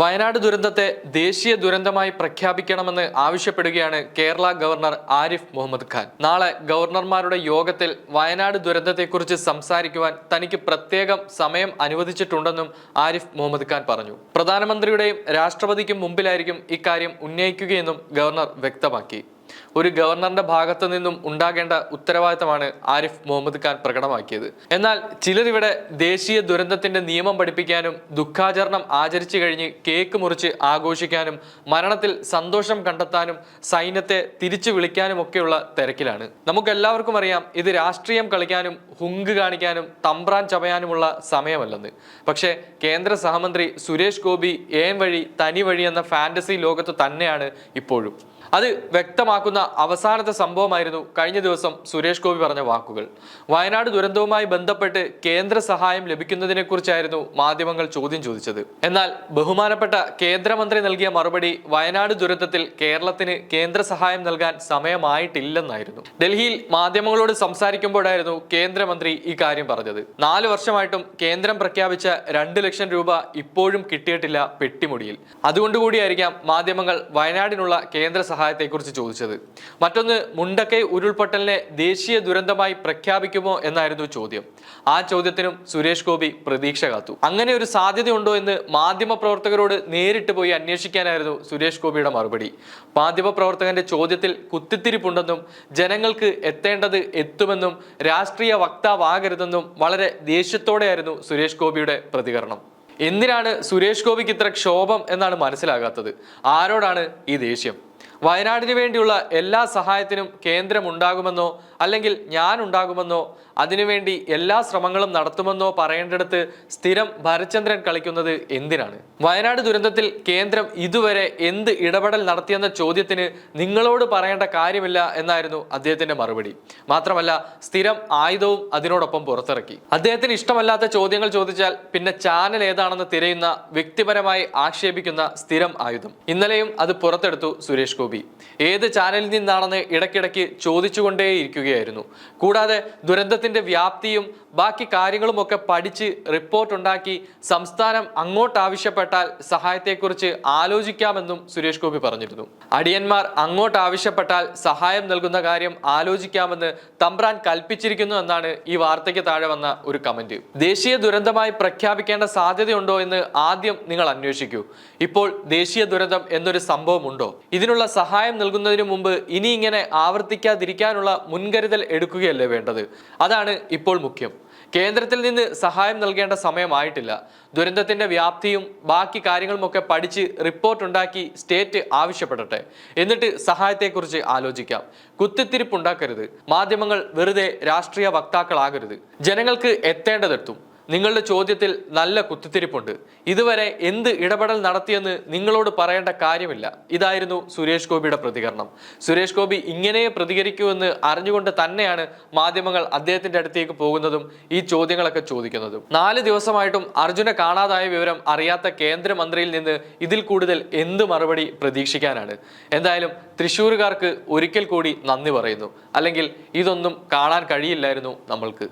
വയനാട് ദുരന്തത്തെ ദേശീയ ദുരന്തമായി പ്രഖ്യാപിക്കണമെന്ന് ആവശ്യപ്പെടുകയാണ് കേരള ഗവർണർ ആരിഫ് മുഹമ്മദ് ഖാൻ. നാളെ ഗവർണർമാരുടെ യോഗത്തിൽ വയനാട് ദുരന്തത്തെക്കുറിച്ച് സംസാരിക്കുവാൻ തനിക്ക് പ്രത്യേകം സമയം അനുവദിച്ചിട്ടുണ്ടെന്നും ആരിഫ് മുഹമ്മദ് ഖാൻ പറഞ്ഞു. പ്രധാനമന്ത്രിയുടെയും രാഷ്ട്രപതിക്കും മുമ്പിലായിരിക്കും ഇക്കാര്യം ഉന്നയിക്കുകയെന്നും ഗവർണർ വ്യക്തമാക്കി. ഒരു ഗവർണറുടെ ഭാഗത്തു നിന്നും ഉണ്ടാകേണ്ട ഉത്തരവാദിത്തമാണ് ആരിഫ് മുഹമ്മദ് ഖാൻ പ്രകടമാക്കിയത്. എന്നാൽ ചിലരിവിടെ ദേശീയ ദുരന്തത്തിന്റെ നിയമം പഠിപ്പിക്കാനും ദുഃഖാചരണം ആചരിച്ചു കഴിഞ്ഞ് കേക്ക് മുറിച്ച് ആഘോഷിക്കാനും മരണത്തിൽ സന്തോഷം കണ്ടെത്താനും സൈന്യത്തെ തിരിച്ചു വിളിക്കാനും ഒക്കെയുള്ള തിരക്കിലാണ്. നമുക്കെല്ലാവർക്കും അറിയാം ഇത് രാഷ്ട്രീയം കളിക്കാനും ഹുങ്ക് കാണിക്കാനും തമ്പ്രാൻ ചമയാനുമുള്ള സമയമല്ലെന്ന്. പക്ഷേ കേന്ദ്ര സഹമന്ത്രി സുരേഷ് ഗോപി ഏം വഴി തനി വഴി എന്ന ഫാന്റസി ലോകത്ത് തന്നെയാണ് ഇപ്പോഴും. അത് വ്യക്തമാക്കുന്ന അവസാനത്തെ സംഭവമായിരുന്നു കഴിഞ്ഞ ദിവസം സുരേഷ് ഗോപി പറഞ്ഞ വാക്കുകൾ. വയനാട് ദുരന്തവുമായി ബന്ധപ്പെട്ട് കേന്ദ്ര സഹായം ലഭിക്കുന്നതിനെക്കുറിച്ചായിരുന്നു മാധ്യമങ്ങൾ ചോദ്യം ചോദിച്ചത്. എന്നാൽ ബഹുമാനപ്പെട്ട കേന്ദ്രമന്ത്രി നൽകിയ മറുപടി വയനാട് ദുരന്തത്തിൽ കേരളത്തിന് കേന്ദ്ര സഹായം നൽകാൻ സമയമായിട്ടില്ലെന്നായിരുന്നു. ഡൽഹിയിൽ മാധ്യമങ്ങളോട് സംസാരിക്കുമ്പോഴായിരുന്നു കേന്ദ്രമന്ത്രി ഇക്കാര്യം കാര്യം പറഞ്ഞത്. നാല് വർഷമായിട്ടും കേന്ദ്രം പ്രഖ്യാപിച്ച രണ്ട് ലക്ഷം രൂപ ഇപ്പോഴും കിട്ടിയിട്ടില്ല പെട്ടിമുടിയിൽ. അതുകൊണ്ടുകൂടിയായിരിക്കാം മാധ്യമങ്ങൾ വയനാടിനുള്ള കേന്ദ്ര സഹായത്തെക്കുറിച്ച് ചോദിച്ചത്. മറ്റൊന്ന് മുണ്ടക്കൈ ഉരുൾപൊട്ടലിനെ ദേശീയ ദുരന്തമായി പ്രഖ്യാപിക്കുമോ എന്നായിരുന്നു ചോദ്യം. ആ ചോദ്യത്തിനും സുരേഷ് ഗോപി പ്രതീക്ഷ കാത്തു. അങ്ങനെ ഒരു സാധ്യതയുണ്ടോ എന്ന് മാധ്യമ പ്രവർത്തകരോട് നേരിട്ട് പോയി അന്വേഷിക്കാനായിരുന്നു സുരേഷ് ഗോപിയുടെ മറുപടി. മാധ്യമ പ്രവർത്തകന്റെ ചോദ്യത്തിൽ കുത്തിത്തിരിപ്പുണ്ടെന്നും ജനങ്ങൾക്ക് എത്തേണ്ടത് എത്തുമെന്നും രാഷ്ട്രീയ വക്താവാകരുതെന്നും വളരെ ദേഷ്യത്തോടെയായിരുന്നു സുരേഷ് ഗോപിയുടെ പ്രതികരണം. എന്തിനാണ് സുരേഷ് ഗോപിക്ക് ഇത്ര ക്ഷോഭം എന്നാണ് മനസ്സിലാകാത്തത്? ആരോടാണ് ഈ ദേഷ്യം? വയനാടിന് വേണ്ടിയുള്ള എല്ലാ സഹായത്തിനും കേന്ദ്രം ഉണ്ടാകുമെന്നോ അല്ലെങ്കിൽ ഞാൻ ഉണ്ടാകുമെന്നോ അതിനുവേണ്ടി എല്ലാ ശ്രമങ്ങളും നടത്തുമെന്നോ പറയേണ്ടടുത്ത് സ്ഥിരം ഭരചന്ദ്രൻ കളിക്കുന്നത് എന്തിനാണ്? വയനാട് ദുരന്തത്തിൽ കേന്ദ്രം ഇതുവരെ എന്ത് ഇടപെടൽ നടത്തിയെന്ന ചോദ്യത്തിന് നിങ്ങളോട് പറയേണ്ട കാര്യമില്ല എന്നായിരുന്നു അദ്ദേഹത്തിന്റെ മറുപടി. മാത്രമല്ല സ്ഥിരം ആയുധവും അതിനോടൊപ്പം പുറത്തിറക്കി. അദ്ദേഹത്തിന് ഇഷ്ടമല്ലാത്ത ചോദ്യങ്ങൾ ചോദിച്ചാൽ പിന്നെ ചാനൽ ഏതാണെന്ന് തിരയുന്ന വ്യക്തിപരമായി ആക്ഷേപിക്കുന്ന സ്ഥിരം ആയുധം. ഇന്നലെയും അത് പുറത്തെടുത്തു സുരേഷ് ഗോപി. ഏത് ചാനലിൽ നിന്നാണെന്ന് ഇടയ്ക്കിടയ്ക്ക് ചോദിച്ചുകൊണ്ടേയിരിക്കുകയായിരുന്നു. കൂടാതെ ദുരന്തത്തിന്റെ വ്യാപ്തിയും ബാക്കി കാര്യങ്ങളുമൊക്കെ പഠിച്ച് റിപ്പോർട്ട് ഉണ്ടാക്കി സംസ്ഥാനം അങ്ങോട്ട് ആവശ്യപ്പെട്ടാൽ സഹായത്തെക്കുറിച്ച് ആലോചിക്കാമെന്നും സുരേഷ് ഗോപി പറഞ്ഞിരുന്നു. അടിയന്മാർ അങ്ങോട്ട് ആവശ്യപ്പെട്ടാൽ സഹായം നൽകുന്ന കാര്യം ആലോചിക്കാമെന്ന് തമ്പ്രാൻ കൽപ്പിച്ചിരിക്കുന്നു എന്നാണ് ഈ വാർത്തയ്ക്ക് താഴെ വന്ന ഒരു കമന്റ്. ദേശീയ ദുരന്തമായി പ്രഖ്യാപിക്കേണ്ട സാധ്യതയുണ്ടോ എന്ന് ആദ്യം നിങ്ങൾ അന്വേഷിക്കൂ. ഇപ്പോൾ ദേശീയ ദുരന്തം എന്നൊരു സംഭവമുണ്ടോ? ഇതിനുള്ള സഹായം നൽകുന്നതിന് മുമ്പ് ഇനി ഇങ്ങനെ ആവർത്തിക്കാതിരിക്കാനുള്ള മുൻകരുതൽ എടുക്കുകയല്ലേ വേണ്ടത്? അതാണ് ഇപ്പോൾ മുഖ്യം. കേന്ദ്രത്തിൽ നിന്ന് സഹായം നൽകേണ്ട സമയമായിട്ടില്ല. ദുരന്തത്തിന്റെ വ്യാപ്തിയും ബാക്കി കാര്യങ്ങളുമൊക്കെ പഠിച്ച് റിപ്പോർട്ട് ഉണ്ടാക്കി സ്റ്റേറ്റ് ആവശ്യപ്പെടട്ടെ. എന്നിട്ട് സഹായത്തെക്കുറിച്ച് ആലോചിക്കാം. കുത്തിത്തിരിപ്പുണ്ടാക്കരുത്. മാധ്യമങ്ങൾ വെറുതെ രാഷ്ട്രീയ വക്താക്കളാകരുത്. ജനങ്ങൾക്ക് എത്തേണ്ടതെത്തും. നിങ്ങളുടെ ചോദ്യത്തിൽ നല്ല കുത്തിത്തിരിപ്പുണ്ട്. ഇതുവരെ എന്ത് ഇടപെടൽ നടത്തിയെന്ന് നിങ്ങളോട് പറയേണ്ട കാര്യമില്ല. ഇതായിരുന്നു സുരേഷ് ഗോപിയുടെ പ്രതികരണം. സുരേഷ് ഗോപി ഇങ്ങനെ പ്രതികരിക്കുമെന്ന് അറിഞ്ഞുകൊണ്ട് തന്നെയാണ് മാധ്യമങ്ങൾ അദ്ദേഹത്തിന്റെ അടുത്തേക്ക് പോകുന്നതും ഈ ചോദ്യങ്ങളൊക്കെ ചോദിക്കുന്നതും. നാല് ദിവസമായിട്ടും അർജുനെ കാണാതായ വിവരം അറിയാത്ത കേന്ദ്രമന്ത്രിയിൽ നിന്ന് ഇതിൽ കൂടുതൽ എന്ത് മറുപടി പ്രതീക്ഷിക്കാനാണ്. എന്തായാലും തൃശ്ശൂരുകാർക്ക് ഒരിക്കൽ കൂടി നന്ദി പറയുന്നു. അല്ലെങ്കിൽ ഇതൊന്നും കാണാൻ കഴിയില്ലായിരുന്നു നമ്മൾക്ക്.